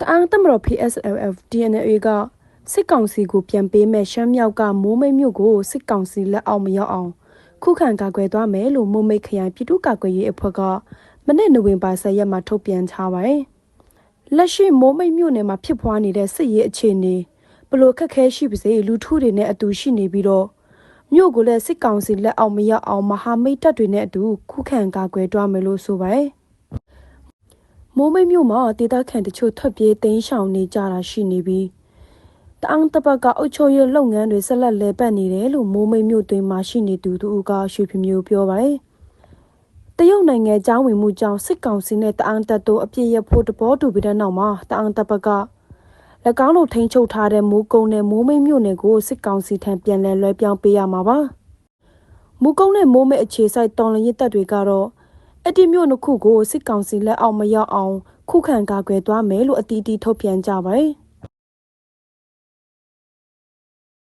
တအန်းတမတော် PSLF DNA ကစစ်ကောင်စီကိုပြန်ပေးမဲ့ရှမ်းမြောက်ကမိုးမိတ်မြို့ကိုစစ်ကောင်စီလက်အောက်မရောက်အောင်ခုခံကာကွယ်သွားမယ်လို့မိုးမိတ်ခရိုင်ပြည်သူ့ကာကွယ်ရေးအဖွဲ့ကမနေ့နိုဝင်ဘာ10ရက်မှာထုတ်ပြန်ထားပါတယ်။လက်ရှိမိုးမိတ်မြို့နယ်မှာဖြစ်ပွားနေတဲ့စစ်ရေးအခြေအနေဘလို့ခက်ခဲရှိပါစေလူထုတွေနဲ့အတူရှိနေပြီးတော့မြို့ကိုလည်းစစ်ကောင်စီလက်အောက်မရောက်အောင်မဟာမိတ်တပ်တွေနဲ့အတူခုခံကာကွယ်သွားမယ်လို့ဆိုပါတယ်။ မိုးမိတ်မြို့မှာဒေသခံတချို့ထွက်ပြေးတိမ်းရှောင်နေကြတာရှိနေပြီးတအန်းတပတ်ကအုတ်ချိုရလုပ်ငန်းတွေဆက်လက်လဲပတ်နေတယ်လို့မိုးမိတ်မြို့တွင်မှာရှိနေသူသူကရွှေဖမျိုးပြောပါတယ်။တရုတ်နိုင်ငံကြောင်းဝင်မှုကြောင့်စစ်ကောင်စီနဲ့တအန်းတပ်တို့အပြစ်ရဖို့တဘောတူပြီးတဲ့နောက်မှာတအန်းတပတ်က၎င်းတို့ထိန်းချုပ်ထားတဲ့မိုးကုန်းနဲ့မိုးမိတ်မြို့နယ်ကိုစစ်ကောင်စီထံပြန်လည်လွှဲပြောင်းပေးရမှာပါ။မိုးကုန်းနဲ့မိုးမိတ်အခြေဆိုင်တော်လရင်တပ်တွေကတော့ အဒီမြို့နှစ်ခုကိုစစ်ကောင်စီလက်အောက်မရောက်အောင်ခုခံကာကွယ်သွားမယ်လို့အတီးတီးထုတ်ပြန်ကြပါတယ်။